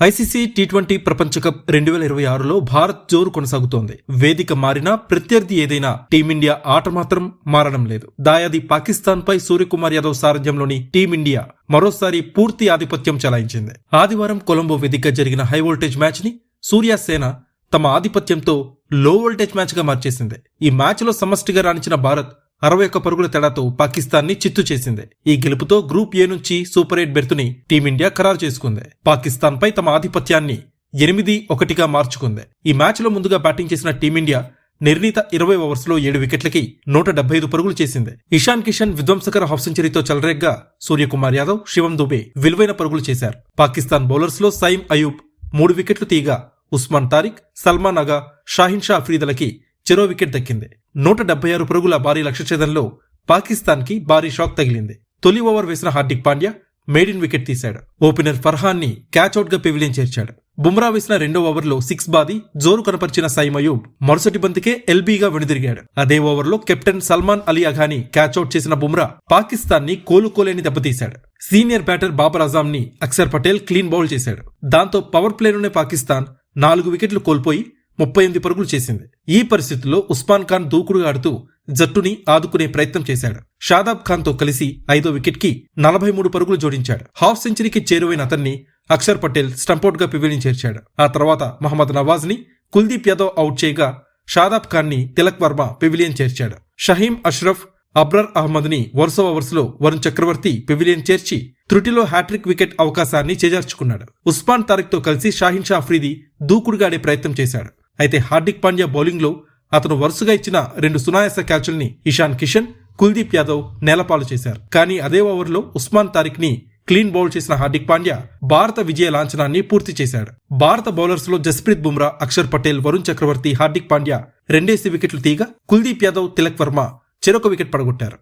ICC T twenty ప్రపంచ cup రెండు వేల ఇరవై ఆరులో భారత్ జోరు కొనసాగుతోంది. వేదిక మారినా ప్రత్యర్థి ఏదైనా టీమిండియా ఆట మాత్రం మారడం లేదు. దాయాది పాకిస్తాన్ పై సూర్యకుమార్ యాదవ్ సారథ్యంలోని టీమిండియా మరోసారి పూర్తి ఆధిపత్యం చెలాయించింది. ఆదివారం కొలంబో వేదిక జరిగిన హై వోల్టేజ్ మ్యాచ్ని సూర్యాసేన తమ ఆధిపత్యంతో లో వోల్టేజ్ మ్యాచ్గా మార్చేసింది. ఈ మ్యాచ్లో సమష్టిగా రాణించిన భారత్ అరవై ఒక్క పరుగుల తేడాతో పాకిస్తాన్ని చిత్తు చేసింది. ఈ గెలుపుతో గ్రూప్ ఏ నుంచి సూపర్ ఎయిట్ బెర్తుని టీమిండియా ఖరారు చేసుకుంది. పాకిస్తాన్ పై తమ ఆధిపత్యాన్ని ఎనిమిది ఒకటిగా మార్చుకుంది. ఈ మ్యాచ్లో ముందుగా బ్యాటింగ్ చేసిన టీమిండియా నిర్ణీత ఇరవై ఓవర్స్లో ఏడు వికెట్లకి నూట డెబ్బై ఐదు పరుగులు చేసింది. ఇషాన్ కిషన్ విధ్వంసకర హాఫ్ సెంచరీతో చెలరేగ్గా సూర్యకుమార్ యాదవ్ శివం దుబే విలువైన పరుగులు చేశారు. పాకిస్తాన్ బౌలర్స్లో సైమ్ అయూబ్ మూడు వికెట్లు తీయగా ఉస్మాన్ తారిక్ సల్మాన్ అగా షాహిన్ షా అఫ్రీదలకి చెరో వికెట్ దక్కింది. నూట డెబ్బై ఆరు పరుగుల భారీ లక్ష్య ఛేదంలో పాకిస్తాన్కి భారీ షాక్ తగిలింది. తొలి ఓవర్ వేసిన హార్దిక్ పాండ్యా మేడిన్ వికెట్ తీశాడు. ఓపెనర్ ఫర్హాన్ని క్యాచ్అవుట్గా పెవిలియన్ చేర్చాడు. బుమ్రా వేసిన రెండో ఓవర్లో సిక్స్ బాది జోరు కనపరిచిన సైమ్ మరుసటి బంతికే ఎల్బీగా వెనుదిరిగాడు. అదే ఓవర్లో కెప్టెన్ సల్మాన్ అలీ అఘాని క్యాచ్అవుట్ చేసిన బుమ్రా పాకిస్తాన్ని కోలుకోలేని దెబ్బతీశాడు. సీనియర్ బ్యాటర్ బాబర్ అజాం ని అక్సర్ పటేల్ క్లీన్ బౌల్ చేశాడు. దాంతో పవర్ ప్లేలోనే పాకిస్తాన్ నాలుగు వికెట్లు కోల్పోయి ముప్పై ఎనిమిది పరుగులు చేసింది. ఈ పరిస్థితుల్లో ఉస్మాన్ ఖాన్ దూకుడుగా ఆడుతూ జట్టుని ఆదుకునే ప్రయత్నం చేశాడు. షాదాబ్ ఖాన్తో కలిసి ఐదో వికెట్కి నలభై మూడు పరుగులు జోడించాడు. హాఫ్ సెంచరీకి చేరువైన అతన్ని అక్షర్ పటేల్ స్టంపౌట్గా పివిలిని చేర్చాడు. ఆ తర్వాత మహమ్మద్ నవాజ్ని కుల్దీప్ యాదవ్ అవుట్ చేయగా షాదాబ్ ఖాన్ని తిలక్ వర్మ పివిలియన్ చేర్చాడు. షహీం అష్రఫ్ అబ్రర్ అహ్మద్ని వరుస ఓవర్స్లో వరుణ్ చక్రవర్తి పివిలియన్ చేర్చి త్రుటిలో హ్యాట్రిక్ వికెట్ అవకాశాన్ని చేజార్చుకున్నాడు. ఉస్మాన్ తారిక్తో కలిసి షాహిన్ షా అఫ్రీది ప్రయత్నం చేశాడు. అయితే హార్దిక్ పాండ్యా బౌలింగ్లో అతను వరుసగా ఇచ్చిన రెండు సునాయాస క్యాచుల్ని ఇషాన్ కిషన్ కుల్దీప్ యాదవ్ నేలపాలు చేశారు. కానీ అదే ఓవర్లో ఉస్మాన్ తారిక్ని క్లీన్ బౌల్ చేసిన హార్దిక్ పాండ్యా భారత విజయ లాంఛనాన్ని పూర్తి చేశాడు. భారత బౌలర్స్లో జస్ప్రీత్ బుమ్రా అక్షర్ పటేల్ వరుణ్ చక్రవర్తి హార్దిక్ పాండ్యా రెండేసి వికెట్లు తీగా కుల్దీప్ యాదవ్ తిలక్ వర్మ చెరొక వికెట్ పడగొట్టారు.